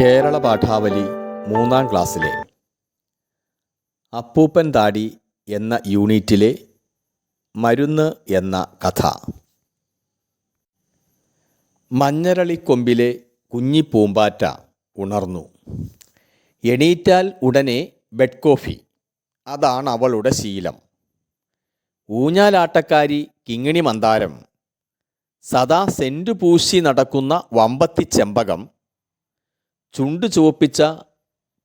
കേരള പാഠാവലി മൂന്നാം ക്ലാസ്സിലെ അപ്പൂപ്പൻ താടി എന്ന യൂണിറ്റിലെ മരുന്ന് എന്ന കഥ. മഞ്ഞരളിക്കൊമ്പിലെ കുഞ്ഞിപ്പൂമ്പാറ്റ ഉണർന്നു. എണീറ്റാൽ ഉടനെ ബെഡ് കോഫി അതാണ് അവളുടെ ശീലം. ഊഞ്ഞാലാട്ടക്കാരി കിങ്ങിണി മന്ദാരം. സദാ സെന്റു പൂശി നടക്കുന്ന വമ്പത്തി ചെമ്പകം ചുണ്ടു ചുവപ്പിച്ച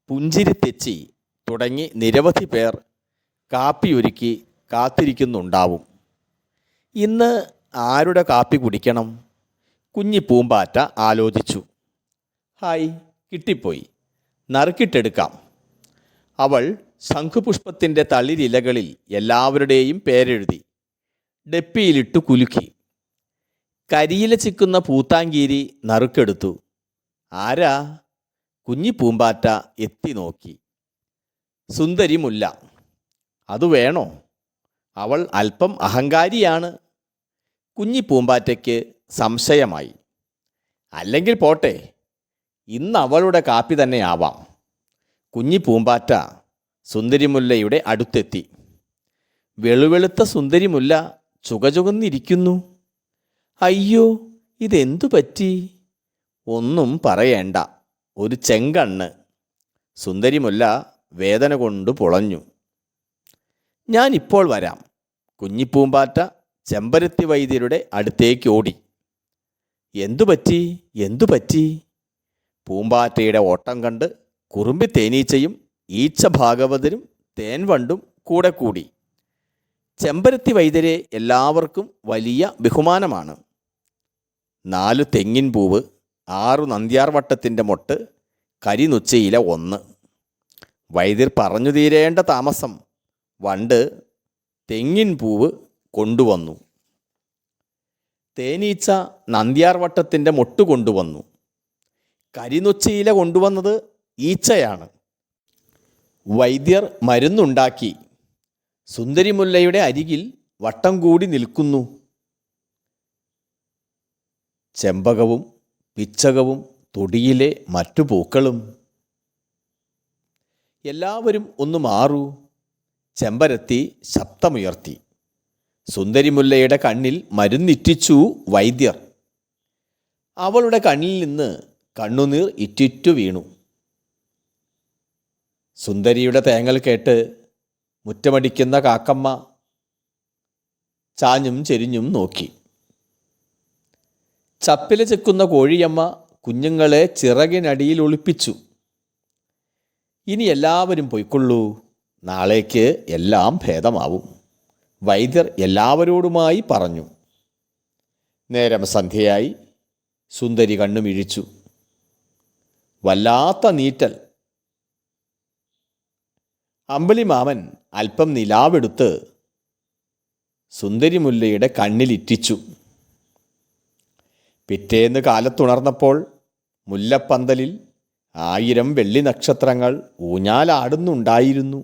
പുഞ്ചിരി തെച്ചി തുടങ്ങി നിരവധി പേർ കാപ്പിയൊരുക്കി കാത്തിരിക്കുന്നുണ്ടാവും. ഇന്ന് ആരുടെ കാപ്പി കുടിക്കണം? കുഞ്ഞി പൂമ്പാറ്റ ആലോചിച്ചു. ഹായ് കിട്ടിപ്പോയി. നറുക്കിട്ടെടുക്കാം. അവൾ ശംഖുപുഷ്പത്തിന്റെ തളിരിലകളിൽ എല്ലാവരുടെയും പേരെഴുതി. ഡെപ്പിയിലിട്ട് കുലുക്കി. കരിയില ചിക്കുന്ന പൂത്താങ്കീരി നറുക്കെടുത്തു. ആരാ? കുഞ്ഞി പൂമ്പാറ്റ എത്തി നോക്കി. സുന്ദരി മുല്ല അത് വേണോ? അവൾ അല്പം അഹങ്കാരിയാണ്. കുഞ്ഞി പൂമ്പാറ്റയ്ക്ക് സംശയമായി. അല്ലെങ്കിൽ പോട്ടെ ഇന്ന് അവളുടെ കാപ്പി തന്നെ ആവാം. കുഞ്ഞി പൂമ്പാറ്റ സുന്ദരിമുല്ലയുടെ അടുത്തെത്തി. വെളുവെളുത്ത സുന്ദരിമുല്ല ചുകചുകന്നിരിക്കുന്നു. അയ്യോ ഇതെന്തു പറ്റി? ഒന്നും പറയേണ്ട. ഒരു ചെങ്കണ്ണ് സുന്ദരിമുല്ല വേദന കൊണ്ട് പുളഞ്ഞു. ഞാനിപ്പോൾ വരാം. കുഞ്ഞിപ്പൂമ്പാറ്റ ചെമ്പരത്തി വൈദ്യരുടെ അടുത്തേക്ക് ഓടി. എന്തു പറ്റി? എന്തു പറ്റി? പൂമ്പാറ്റയുടെ ഓട്ടം കണ്ട് കുറുമ്പി തേനീച്ചയും ഈച്ച ഭാഗവതരും തേൻവണ്ടും കൂടെ കൂടി. ചെമ്പരത്തി വൈദ്യരെ എല്ലാവർക്കും വലിയ ബഹുമാനമാണ്. നാലു തെങ്ങിൻ പൂവ് ആറു നന്ദ്യാർവട്ടത്തിന്റെ മൊട്ട് കരിനുച്ചയില ഒന്ന്. വൈദ്യർ പറഞ്ഞു തീരേണ്ട താമസം. വണ്ട് തെങ്ങിൻ പൂവ് കൊണ്ടുവന്നു. തേനീച്ച നന്ദ്യാർവട്ടത്തിന്റെ മൊട്ട് കൊണ്ടുവന്നു. കരിനൊച്ചയില കൊണ്ടുവന്നത് ഈച്ചയാണ്. വൈദ്യർ മരുന്നുണ്ടാക്കി. സുന്ദരിമുല്ലയുടെ അരികിൽ വട്ടം കൂടി നിൽക്കുന്നു. ചെമ്പകവും പിച്ചകവും തൊടിയിലെ മറ്റു പൂക്കളും. എല്ലാവരും ഒന്ന് മാറൂ. ചെമ്പരത്തി ശബ്ദമുയർത്തി. സുന്ദരിമുല്ലയുടെ കണ്ണിൽ മരുന്നിറ്റിച്ചു വൈദ്യർ. അവളുടെ കണ്ണിൽ നിന്ന് കണ്ണുനീർ ഇറ്റിറ്റു വീണു. സുന്ദരിയുടെ തേങ്ങൽ കേട്ട് മുറ്റമടിക്കുന്ന കാക്കമ്മ ചാഞ്ഞും ചെരിഞ്ഞും നോക്കി. ചപ്പില ചെക്കുന്ന കോഴിയമ്മ കുഞ്ഞുങ്ങളെ ചിറകിനടിയിൽ ഒളിപ്പിച്ചു. ഇനി എല്ലാവരും പൊയ്ക്കൊള്ളൂ. നാളേക്ക് എല്ലാം ഭേദമാവും. വൈദ്യർ എല്ലാവരോടുമായി പറഞ്ഞു. നേരം സന്ധ്യയായി. സുന്ദരി കണ്ണുമിഴിച്ചു വല്ലാത്ത നീറ്റൽ. അമ്പലിമാമൻ അല്പം നിലാവെടുത്ത് സുന്ദരിമുല്ലയുടെ കണ്ണിലിറ്റിച്ചു പിറ്റേന്ന് കാലത്തുണർന്നപ്പോൾ മുല്ലപ്പന്തലിൽ ആയിരം വെള്ളി നക്ഷത്രങ്ങൾ ഊഞ്ഞാലാടുന്നുണ്ടായിരുന്നു.